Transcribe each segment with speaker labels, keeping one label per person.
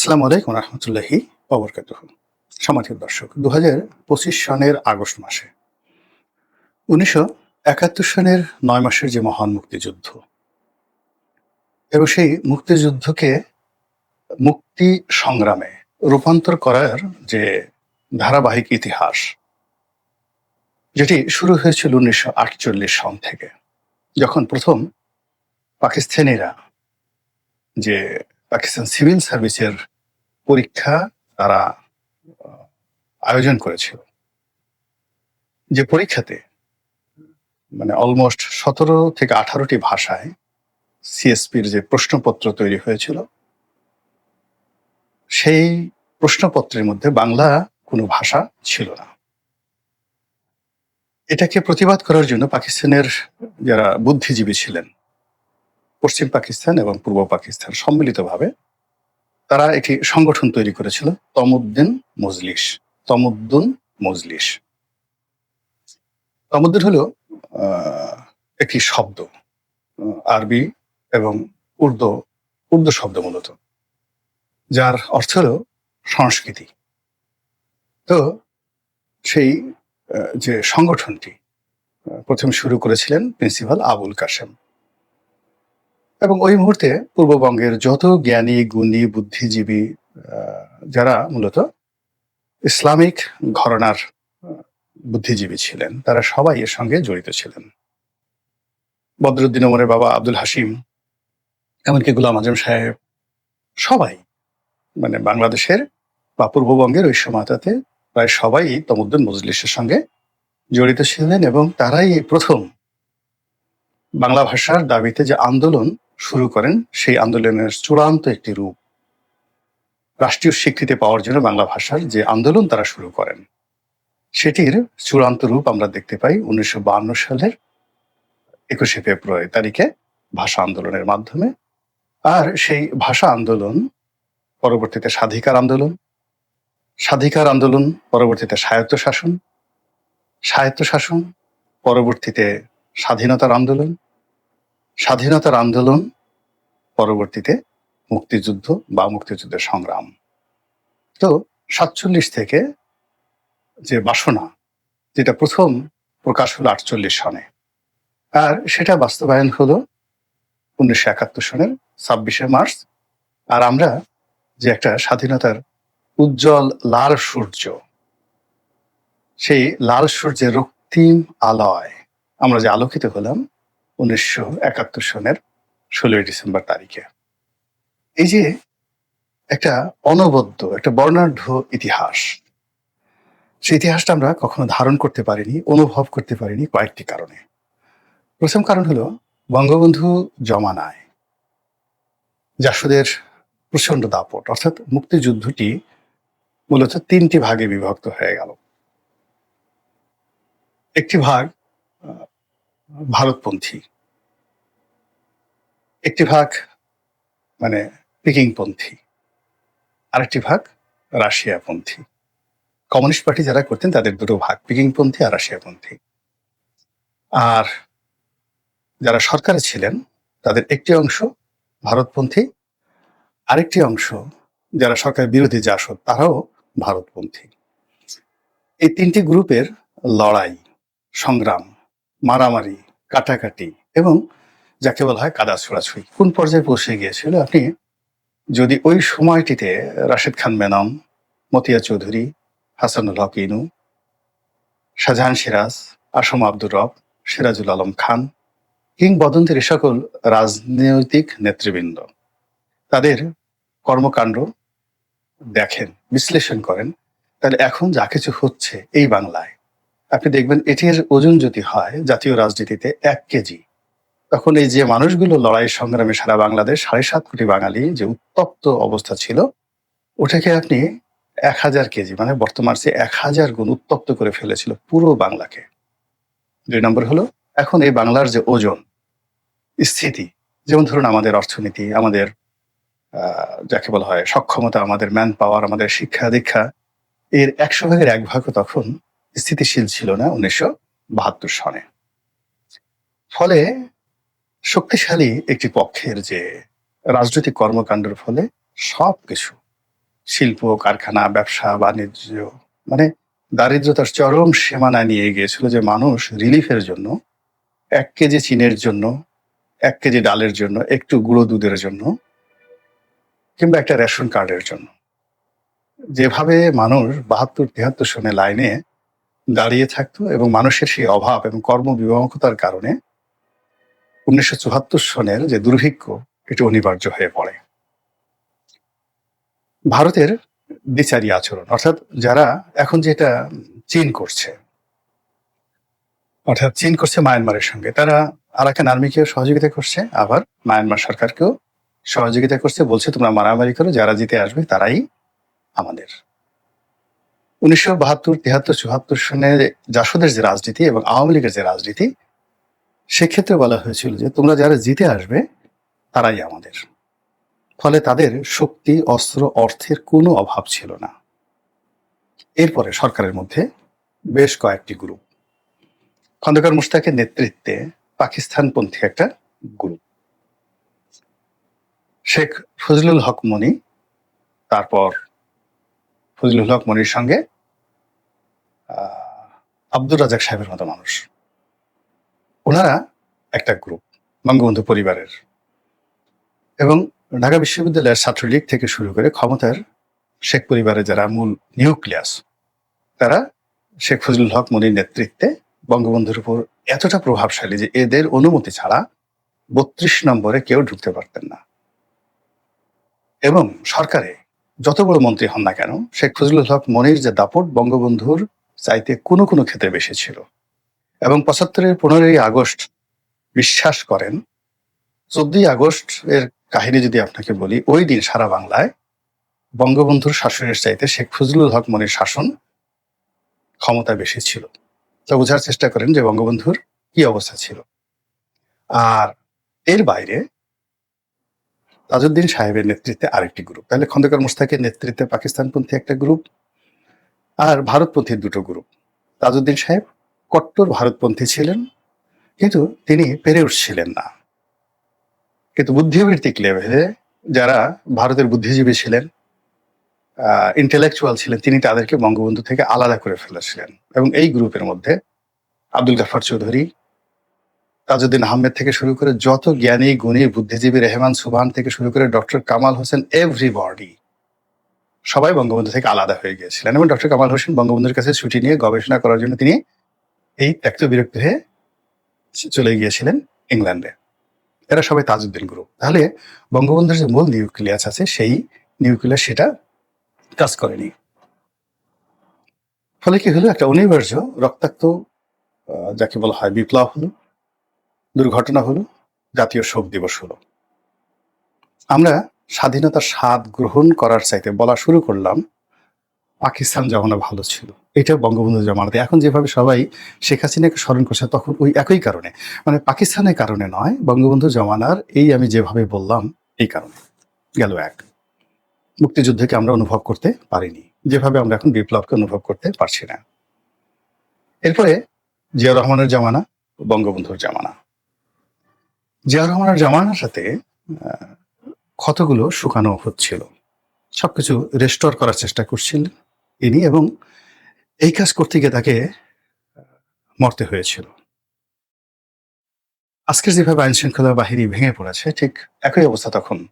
Speaker 1: আসসালামু আলাইকুম রহমতুল্লাহি অবরকাত সমাধিক দর্শক দু হাজার পঁচিশ সনের আগস্ট মাসে, উনিশশো একাত্তর সনের নয় মাসের যে মহান মুক্তিযুদ্ধ, এবং সেই মুক্তিযুদ্ধকে মুক্তি সংগ্রামে রূপান্তর করার যে ধারাবাহিক ইতিহাস, যেটি শুরু হয়েছিল উনিশশো আটচল্লিশ সন থেকে, যখন প্রথম পাকিস্তানিরা যে পাকিস্তান সিভিল সার্ভিসের পরীক্ষা তারা আয়োজন করেছিল। যে পরীক্ষাতে মানে অলমোস্ট সতেরো থেকে আঠারোটি ভাষায় সিএসপির যে প্রশ্নপত্র তৈরি হয়েছিল, সেই প্রশ্নপত্রের মধ্যে বাংলা কোনো ভাষা ছিল না। এটাকে প্রতিবাদ করার জন্য পাকিস্তানের যারা বুদ্ধিজীবী ছিলেন, পশ্চিম পাকিস্তান এবং পূর্ব পাকিস্তান সম্মিলিতভাবে তারা একটি সংগঠন তৈরি করেছিল, তমুদ্দিন মজলিস। তমুদ্দুন মজলিস। তমুদ্দিন হলো একটি শব্দ আরবি এবং উর্দু উর্দু শব্দ মূলত, যার অর্থ হলো সংস্কৃতি। তো সেই যে সংগঠনটি প্রথম শুরু করেছিলেন প্রিন্সিপাল আবুল কাশেম। এবং ওই মুহূর্তে পূর্ববঙ্গের যত জ্ঞানী, গুণী, বুদ্ধিজীবী যারা মূলত ইসলামিক ঘরনার বুদ্ধিজীবী ছিলেন, তারা সবাই এর সঙ্গে জড়িত ছিলেন। বদরুদ্দিন ওমরের বাবা আব্দুল হাসিম এমনকি গুলাম আজম সাহেব, সবাই মানে বাংলাদেশের বা পূর্ববঙ্গের ওই সময়টাতে প্রায় সবাই তমুদ্দিন মজলিসের সঙ্গে জড়িত ছিলেন এবং তারাই প্রথম বাংলা ভাষার দাবিতে যে আন্দোলন শুরু করেন সেই আন্দোলনের চূড়ান্ত একটি রূপ। রাষ্ট্রীয় স্বীকৃতি পাওয়ার জন্য বাংলা ভাষার যে আন্দোলন তারা শুরু করেন। সেটির চূড়ান্ত রূপ আমরা দেখতে পাই উনিশশো সালের একুশে ফেব্রুয়ারি তারিখে ভাষা আন্দোলনের মাধ্যমে। আর সেই ভাষা আন্দোলন পরবর্তীতে স্বাধিকার আন্দোলন স্বাধিকার আন্দোলন পরবর্তীতে স্বায়ত্তশাসন স্বায়ত্তশাসন পরবর্তীতে স্বাধীনতার আন্দোলন স্বাধীনতার আন্দোলন, পরবর্তীতে মুক্তিযুদ্ধ বা মুক্তিযুদ্ধের সংগ্রাম। তো সাতচল্লিশ থেকে যে বাসনা, যেটা প্রথম প্রকাশ হলো আটচল্লিশ সনে, আর সেটা বাস্তবায়ন হলো উনিশশো একাত্তর সনের ছাব্বিশে মার্চ। আর আমরা যে একটা স্বাধীনতার উজ্জ্বল লাল সূর্য, সেই লাল সূর্যের রক্তিম আলয় আমরা যে আলোকিত হলাম উনিশশো একাত্তর সনের ষোলোই ডিসেম্বর তারিখে। এই যে একটা অনবদ্য, একটা বর্ণাঢ্য ইতিহাস, সেই ইতিহাসটা আমরা কখনো ধারণ করতে পারিনি, অনুভব করতে পারিনি কয়েকটি কারণে। প্রথম কারণ হলো বঙ্গবন্ধু জমানায় জাসদের প্রচণ্ড দাপট, অর্থাৎ মুক্তিযুদ্ধটি মূলত তিনটি ভাগে বিভক্ত হয়ে গেল। একটি ভাগ ভারতপন্থী একটি ভাগ মানে পিকিংপন্থী আরেকটি ভাগ রাশিয়াপন্থী। কমিউনিস্ট পার্টি যারা করতেন তাদের দুটো ভাগ পিকিংপন্থী আর রাশিয়াপন্থী। আর যারা সরকারে ছিলেন, তাদের একটি অংশ ভারতপন্থী, আরেকটি অংশ যারা সরকার বিরোধী জাসদ তারাও ভারতপন্থী। এই তিনটি গ্রুপের লড়াই, সংগ্রাম, মারামারি, কাটাকাটি এবং যাকে বলা হয় কাদা ছোড়াছুড়ি কোন পর্যায়ে পৌঁছে গিয়েছিল? আপনি যদি ওই সময়টিতে রাশেদ খান মেনম মতিয়া চৌধুরী, হাসানুল হক ইনু, শাহজাহান সিরাজ, আসম আব্দুর রব, সিরাজুল আলম খান কিংবদন্তির এ সকল রাজনৈতিক নেতৃবৃন্দ, তাদের কর্মকাণ্ড দেখেন, বিশ্লেষণ করেন, তাহলে এখন যা কিছু হচ্ছে এই বাংলায়, আপনি দেখবেন এটির ওজন যদি হয় জাতীয় রাজনীতিতে এক কেজি তখন এই যে মানুষগুলো লড়াই সংগ্রামে সারা বাংলাদেশ, সাড়ে সাত কোটি বাঙালি যে উত্তপ্ত অবস্থা ছিল, ওটাকে আপনি এক হাজার কেজি মানে বর্তমান সে এক হাজার গুণ উত্তপ্ত করে ফেলেছিল পুরো বাংলাকে। দুই নম্বর হলো, এখন এই বাংলার যে ওজন, স্থিতি, যেমন ধরুন আমাদের অর্থনীতি, আমাদের যাকে বলা হয় সক্ষমতা, আমাদের ম্যান পাওয়ার আমাদের শিক্ষা দীক্ষা, এর একশো ভাগের এক ভাগও তখন স্থিতিশীল ছিল না উনিশশো বাহাত্তর সনে। ফলে শক্তিশালী একটি পক্ষের যে রাজনৈতিক কর্মকাণ্ডের ফলে সব কিছু শিল্প, কারখানা, ব্যবসা, বাণিজ্য মানে দারিদ্রতার চরম সীমানায় নিয়ে গিয়েছিল যে মানুষ রিলিফের জন্য, এক কেজি চিনের জন্য, এক কেজি ডালের জন্য, একটু গুঁড়ো দুধের জন্য, কিংবা একটা রেশন কার্ডের জন্য। যেভাবে মানুষ বাহাত্তর তিয়াত্তর সনে লাইনে দাঁড়িয়ে থাকতো এবং মানুষের সেই অভাব এবং কর্মবিমুখতার কারণে উনিশশো চুয়াত্তর সনের যে দুর্ভিক্ষ, এটি অনিবার্য হয়ে পড়ে। ভারতের দ্বিচারী আচরণ, অর্থাৎ যারা এখন যেটা চীন করছে, অর্থাৎ চীন করছে মায়ানমারের সঙ্গে, তারা আরাকান আর্মিকেও সহযোগিতা করছে, আবার মায়ানমার সরকারকেও সহযোগিতা করছে, বলছে, তোমরা মারামারি করো, যারা জিতে আসবে, তারাই আমাদের। উনিশশো বাহাত্তর, তিহাত্তর, চুয়াত্তর সনে জাসদের যে রাজনীতি এবং আওয়ামী লীগের যে রাজনীতি সেক্ষেত্রে বলা হয়েছিল যে তোমরা যারা জিতে আসবে, তারাই আমাদের। ফলে তাদের শক্তি, অস্ত্র, অর্থের কোনো অভাব ছিল না। এরপরে সরকারের মধ্যে বেশ কয়েকটি গ্রুপ। খন্দকার মুশতাকের নেতৃত্বে পাকিস্তানপন্থী একটা গ্রুপ। শেখ ফজলুল হক মনি, তারপর ফজলুল হক মনির সঙ্গে আব্দুর রাজাক সাহেবের মতো মানুষ। ওনারা একটা গ্রুপ বঙ্গবন্ধু পরিবারের। এবং ঢাকা বিশ্ববিদ্যালয়ের ছাত্রলীগ থেকে শুরু করে ক্ষমতার শেখ পরিবারের যারা মূল নিউক্লিয়াস, তারা শেখ ফজলুল হক মনির নেতৃত্বে বঙ্গবন্ধুর উপর এতটা প্রভাবশালী যে এদের অনুমতি ছাড়া বত্রিশ নম্বরে কেউ ঢুকতে পারতেন না। এবং সরকারে যত বড় মন্ত্রী হন না কেন, শেখ ফজলুল হক মনির যে দাপট বঙ্গবন্ধুর চাইতে কোনো কোনো ক্ষেত্রে বেশি ছিল। এবং পঁচাত্তরের পনেরোই আগস্ট বিশ্বাস করেন। চোদ্দই আগস্ট এর কাহিনী যদি আপনাকে বলি, ওই দিন সারা বাংলায় বঙ্গবন্ধুর শাসনের চাইতে শেখ ফজলুল হক মনির শাসন ক্ষমতা বেশি ছিল। তো বোঝার চেষ্টা করেন যে বঙ্গবন্ধুর কি অবস্থা ছিল। আর এর বাইরে তাজউদ্দিন সাহেবের নেতৃত্বে আরেকটি গ্রুপ, তাহলে খন্দকার মুস্তাকের নেতৃত্বে পাকিস্তানপন্থী একটা গ্রুপ আর ভারতপন্থী দুটো গ্রুপ, তাজউদ্দিন সাহেব কট্টর ভারতপন্থী ছিলেন, কিন্তু তিনি পেরে উঠছিলেন না। কিন্তু বুদ্ধিবৃত্তিক লেভেলে যারা ভারতের বুদ্ধিজীবী ছিলেন ইন্টেলেকচুয়াল ছিলেন, তিনি তাদেরকে বঙ্গবন্ধু থেকে আলাদা করে ফেলেছিলেন। এবং এই গ্রুপের মধ্যে আব্দুল গাফার চৌধুরী, তাজউদ্দিন আহমেদ থেকে শুরু করে যত জ্ঞানী, গুণী, বুদ্ধিজীবী রেহমান সুবহান থেকে শুরু করে ডক্টর কামাল হোসেন এভরিবডি সবাই বঙ্গবন্ধু থেকে আলাদা হয়ে গিয়েছিলেন। এবং ডক্টর কামাল হোসেন বঙ্গবন্ধুর কাছে ছুটি নিয়ে গবেষণা করার জন্য তিনি এই ত্যক্ত বিরক্ত হয়ে চলে গিয়েছিলেন ইংল্যান্ডে। এরা সবাই তাজউদ্দিন গ্রুপ তাহলে বঙ্গবন্ধুর যে মূল নিউক্লিয়াস আছে, সেই নিউক্লিয়াস সেটা কাজ করেনি। ফলে কি হলো? একটা অনিবার্য রক্তাক্ত যাকে বলা হয় বিপ্লব হলো, দুর্ঘটনা হলো, জাতীয় শোক দিবস হলো। আমরা স্বাধীনতার স্বাদ গ্রহণ করার চাইতে বলা শুরু করলাম, পাকিস্তান জমানা ভালো ছিল। এটা বঙ্গবন্ধু জমানাতে এখন যেভাবে সবাই শেখ হাসিনাকে স্মরণ করছে তখন ওই একই কারণে। মানে পাকিস্তানের কারণে নয় বঙ্গবন্ধু জমানার এই আমি যেভাবে বললাম, এই কারণে। গেল এক। মুক্তিযুদ্ধকে আমরা অনুভব করতে পারিনি। যেভাবে আমরা এখন বিপ্লবকে অনুভব করতে পারছি না। এরপরে জিয়া রহমানের জামানা বঙ্গবন্ধুর জামানা জিয়া রহমানের জামানার সাথে ক্ষতগুলো শুকানো হচ্ছিল। সবকিছু রেস্টোর করার চেষ্টা করছিলেন ইনি এবং এই কাজ করতে গিয়ে তাকে মরতে হয়েছিল। আজকের যেভাবে আইন শৃঙ্খলা বাহিনী ভেঙে পড়েছে, ঠিক একই অবস্থা তখন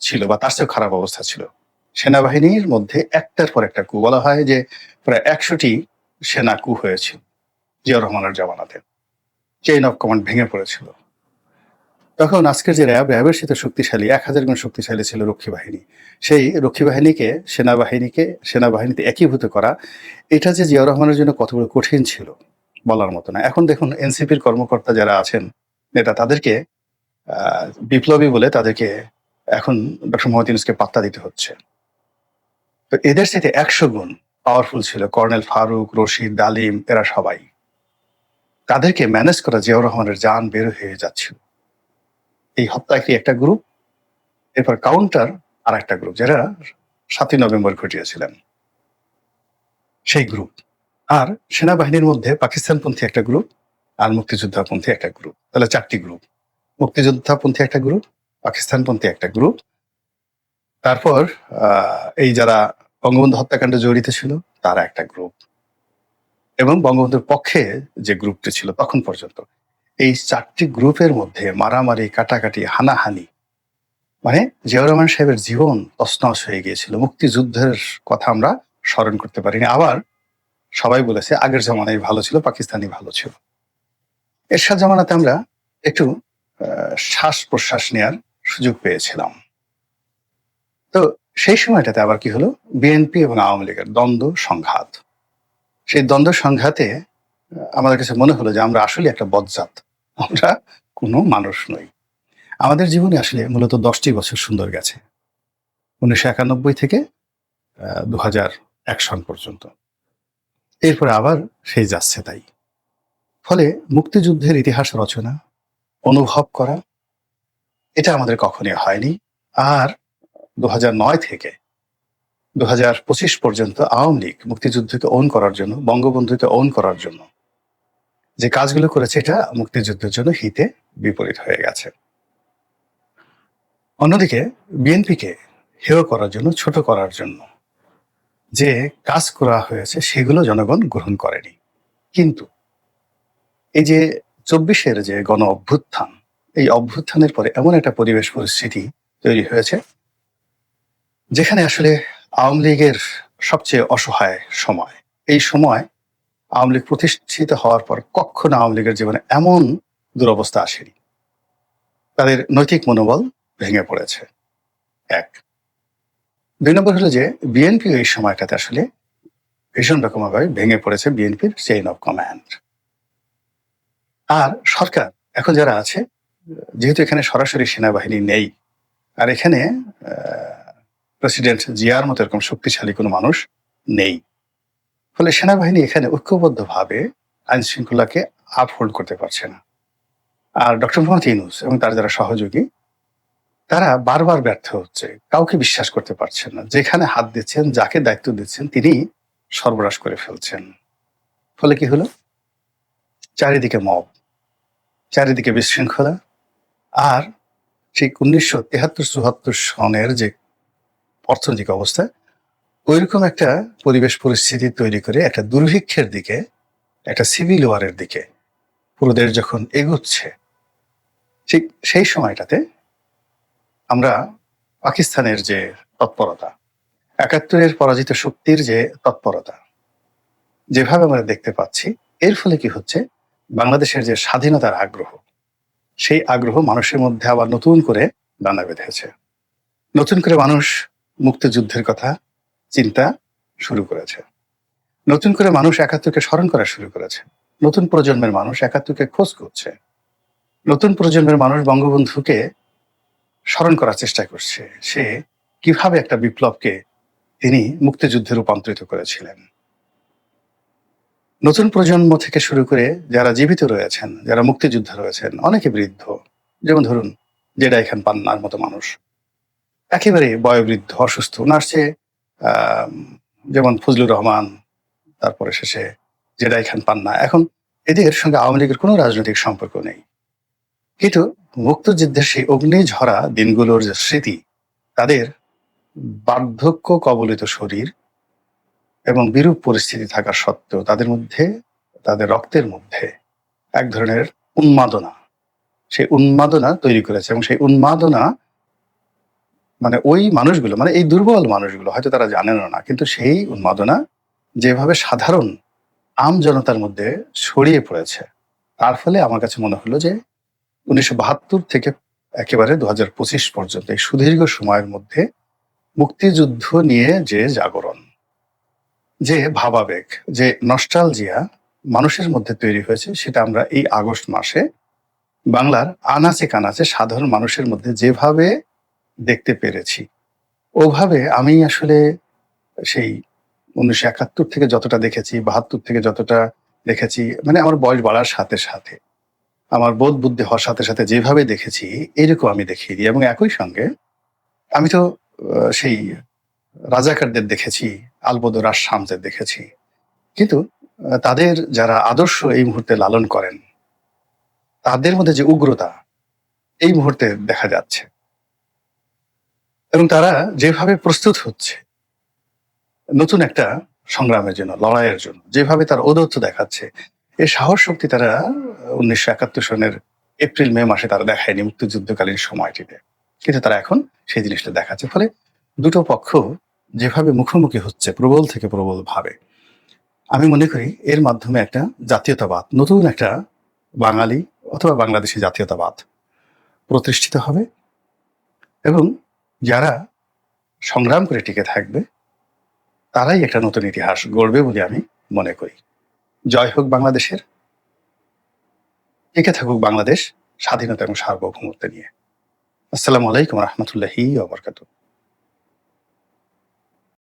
Speaker 1: ছিল বা তার চেয়েও খারাপ অবস্থা ছিল। সেনাবাহিনীর মধ্যে একটার পর একটা কু বলা হয় যে, প্রায় একশোটি সেনা কু হয়েছিল জিয়া রহমানের জামানাতে। চেইন অফ কমান্ড ভেঙে পড়েছিল। তখন আজকের যে র্যাব, র্যাবের সাথে শক্তিশালী, এক হাজার গুণ শক্তিশালী ছিল রক্ষী বাহিনী। সেই রক্ষী বাহিনীকে, সেনাবাহিনীকে, সেনাবাহিনীতে একীভূত করা, এটা যে জিয়া রহমানের জন্য কত বড় কঠিন ছিল, বলার মতো না। এখন দেখুন, এনসিপির কর্মকর্তা যারা আছেন, নেতা তাদেরকে বিপ্লবী বলে তাদেরকে এখন ডক্টর মোহাম্মদ ইউনুসকে পাত্তা দিতে হচ্ছে। তো এদের সাথে একশো গুণ পাওয়ারফুল ছিল, কর্নেল ফারুক, রশিদ, ডালিম, এরা সবাই। তাদেরকে ম্যানেজ করা জিয়াউর রহমানের যান বের হয়ে যাচ্ছিল। এই হত্যাকারী একটা গ্রুপ এরপর কাউন্টার আর একটা গ্রুপ যারা সাতই নভেম্বর ঘটিয়েছিলেন। সেই গ্রুপ আর সেনাবাহিনীর মধ্যে পাকিস্তানপন্থী একটা গ্রুপ আর মুক্তিযোদ্ধাপন্থী একটা গ্রুপ তাহলে চারটি গ্রুপ মুক্তিযোদ্ধাপন্থী একটা গ্রুপ পাকিস্তানপন্থী একটা গ্রুপ তারপর এই যারা বঙ্গবন্ধু হত্যাকাণ্ডে জড়িত ছিল, তারা একটা গ্রুপ এবং বঙ্গবন্ধুর পক্ষে যে গ্রুপটি ছিল, তখন পর্যন্ত। এই চারটি গ্রুপের মধ্যে মারামারি, কাটাকাটি, হানাহানি মানে জিয়াউর রহমান সাহেবের জীবন তছনছ হয়ে গিয়েছিল। মুক্তিযুদ্ধের কথা আমরা স্মরণ করতে পারিনি। আবার সবাই বলেছে, আগের জামানায় ভালো ছিল পাকিস্তানি ভালো ছিল। এরশাদ জামানাতে আমরা একটু শ্বাস প্রশ্বাস নেওয়ার সুযোগ পেয়েছিলাম। তো সেই সময়টাতে আবার কি হলো? বিএনপি এবং আওয়ামী লীগের দ্বন্দ্ব, সংঘাত। সেই দ্বন্দ্ব, সংঘাতে আমাদের কাছে মনে হলো যে আমরা আসলে একটা বজ্জাত আমরা কোনো মানুষ নই। আমাদের জীবনে আসলে মূলত দশটি বছর সুন্দর গেছে। উনিশশো একানব্বই থেকে দু হাজার এক সন পর্যন্ত। এরপরে আবার সেই যাচ্ছে তাই। ফলে মুক্তিযুদ্ধের ইতিহাস রচনা, অনুভব করা, এটা আমাদের কখনই হয়নি। আর দু নয় থেকে দু পঁচিশ পর্যন্ত আওয়ামী লীগ মুক্তিযুদ্ধকে ওন করার জন্য, বঙ্গবন্ধুকে ওন করার জন্য যে কাজগুলো করেছে, এটা মুক্তিযুদ্ধের জন্য হিতে বিপরীত হয়ে গেছে। অন্যদিকে, বিএনপিকে হেয় করার জন্য, ছোট করার জন্য যে কাজ করা হয়েছে, সেগুলো জনগণ গ্রহণ করেনি। কিন্তু এই যে চব্বিশের যে গণ অভ্যুত্থান, এই অভ্যুত্থানের পরে এমন একটা পরিবেশ পরিস্থিতি তৈরি হয়েছে, যেখানে আসলে আওয়ামী লীগের সবচেয়ে অসহায় সময়। এই সময় আওয়ামী লীগ প্রতিষ্ঠিত হওয়ার পর কখনো আওয়ামী লীগের জীবনে এমন দুরবস্থা আসেনি। তাদের নৈতিক মনোবল ভেঙে পড়েছে। এক। দুই নম্বর হলো যে বিএনপি এই সময়টাতে আসলে ভীষণ রকমভাবে ভেঙে পড়েছে বিএনপির চেইন অফ কমান্ড আর সরকার, এখন যারা আছে, যেহেতু এখানে সরাসরি সেনাবাহিনী নেই, আর এখানে প্রেসিডেন্ট জিয়ার মতো এরকম শক্তিশালী কোনো মানুষ নেই। ফলে সেনাবাহিনী এখানে ঐক্যবদ্ধভাবে আইন শৃঙ্খলাকে আপহোল্ড করতে পারছে না। আর ডক্টর মোহাম্মদ ইউনুস এবং তার যারা সহযোগী, তারা বারবার ব্যর্থ হচ্ছে, কাউকে বিশ্বাস করতে পারছেন না। যেখানে হাত দিচ্ছেন, যাকে দায়িত্ব দিচ্ছেন, তিনি সর্বনাশ করে ফেলছেন। ফলে কি হলো? চারিদিকে মব, চারিদিকে বিশৃঙ্খলা। আর ঠিক উনিশশো তেহাত্তর চুহাত্তর সনের যে অর্থনৈতিক অবস্থা ওইরকম একটা পরিবেশ পরিস্থিতি তৈরি করে একটা দুর্ভিক্ষের দিকে, একটা সিভিল ওয়ারের দিকে পুরো দেশ যখন এগোচ্ছে, ঠিক সেই সময়টাতে আমরা পাকিস্তানের যে তৎপরতা, একাত্তরের পরাজিত শক্তির যে তৎপরতা, যেভাবে আমরা দেখতে পাচ্ছি, এর ফলে কি হচ্ছে? বাংলাদেশের যে স্বাধীনতার আগ্রহ, সেই আগ্রহ মানুষের মধ্যে আবার নতুন করে দানা বেঁধেছে। নতুন করে মানুষ মুক্তিযুদ্ধের কথা চিন্তা শুরু করেছে। নতুন করে মানুষ একাত্তরকে স্মরণ করা শুরু করেছে। নতুন প্রজন্মের মানুষ একাত্তরকে খোঁজ করছে। নতুন প্রজন্মের মানুষ বঙ্গবন্ধুকে স্মরণ করার চেষ্টা করছে। সে কীভাবে একটা বিপ্লবকে তিনি মুক্তিযুদ্ধে রূপান্তরিত করেছিলেন। নতুন প্রজন্ম থেকে শুরু করে যারা জীবিত রয়েছেন, যারা মুক্তিযুদ্ধে রয়েছেন, অনেকে বৃদ্ধ। যেমন ধরুন জেডাই খান পান্নার মতো মানুষ। একেবারে বয়োবৃদ্ধ, অসুস্থ ওনার চেয়ে যেমন ফজলুর রহমান, তারপরে শেষে জেডাই খান পান্না। এখন এদের সঙ্গে আওয়ামী লীগের কোনো রাজনৈতিক সম্পর্ক নেই। কিন্তু মুক্তিযুদ্ধের সেই অগ্নিঝরা দিনগুলোর যে স্মৃতি, তাদের বার্ধক্য কবলিত শরীর এবং বিরূপ পরিস্থিতি থাকা সত্ত্বেও তাদের মধ্যে, তাদের রক্তের মধ্যে এক ধরনের উন্মাদনা। সেই উন্মাদনা তৈরি করেছে এবং সেই উন্মাদনা মানে ওই মানুষগুলো মানে এই দুর্বল মানুষগুলো, হয়তো তারা জানেন না, কিন্তু সেই উন্মাদনা যেভাবে সাধারণ আম জনতার মধ্যে ছড়িয়ে পড়েছে, তার ফলে আমার কাছে মনে হলো যে উনিশশো বাহাত্তর থেকে একেবারে দু হাজার পঁচিশ পর্যন্ত এই সুদীর্ঘ সময়ের মধ্যে মুক্তিযুদ্ধ নিয়ে যে জাগরণ, যে ভাবাবেগ, যে নস্টালজিয়া মানুষের মধ্যে তৈরি হয়েছে, সেটা আমরা এই আগস্ট মাসে বাংলার আনাচে কানাচে সাধারণ মানুষের মধ্যে যেভাবে দেখতে পেরেছি। ওভাবে আমি আসলে সেই উনিশশো একাত্তর থেকে যতটা দেখেছি, বাহাত্তর থেকে যতটা দেখেছি মানে আমার বয়স বাড়ার সাথে সাথে, আমার বোধ বুদ্ধি হওয়ার সাথে সাথে যেভাবে দেখেছি, এরকম আমি দেখিয়ে দিই। এবং একই সঙ্গে আমি তো সেই রাজাকারদের দেখেছি, আলবদর আর শামদের দেখেছি। কিন্তু তাদের যারা আদর্শ এই মুহূর্তে লালন করেন, তাদের মধ্যে যে উগ্রতা, এই মুহূর্তে দেখা যাচ্ছে। এবং তারা যেভাবে প্রস্তুত হচ্ছে, নতুন একটা সংগ্রামের জন্য, লড়াইয়ের জন্য, যেভাবে তার ঔদত্য দেখাচ্ছে এই সাহস শক্তি তারা উনিশশো একাত্তর সনের এপ্রিল, মে মাসে তারা দেখায়নি মুক্তিযুদ্ধকালীন সময়টিতে। কিন্তু তারা এখন সেই জিনিসটা দেখাচ্ছে। ফলে দুটো পক্ষ যেভাবে মুখোমুখি হচ্ছে, প্রবল থেকে প্রবল ভাবে, আমি মনে করি এর মাধ্যমে একটা জাতীয়তাবাদ, নতুন একটা বাঙালি অথবা বাংলাদেশি জাতীয়তাবাদ প্রতিষ্ঠিত হবে এবং যারা সংগ্রাম করে টিকে থাকবে, তারাই একটা নতুন ইতিহাস গড়বে বলে আমি মনে করি। জয় হোক বাংলাদেশের, টিকে থাকুক বাংলাদেশ স্বাধীনতা এবং সার্বভৌমত্ব নিয়ে। আসসালামু আলাইকুম রহমতুল্লাহি ওবরকাতুহ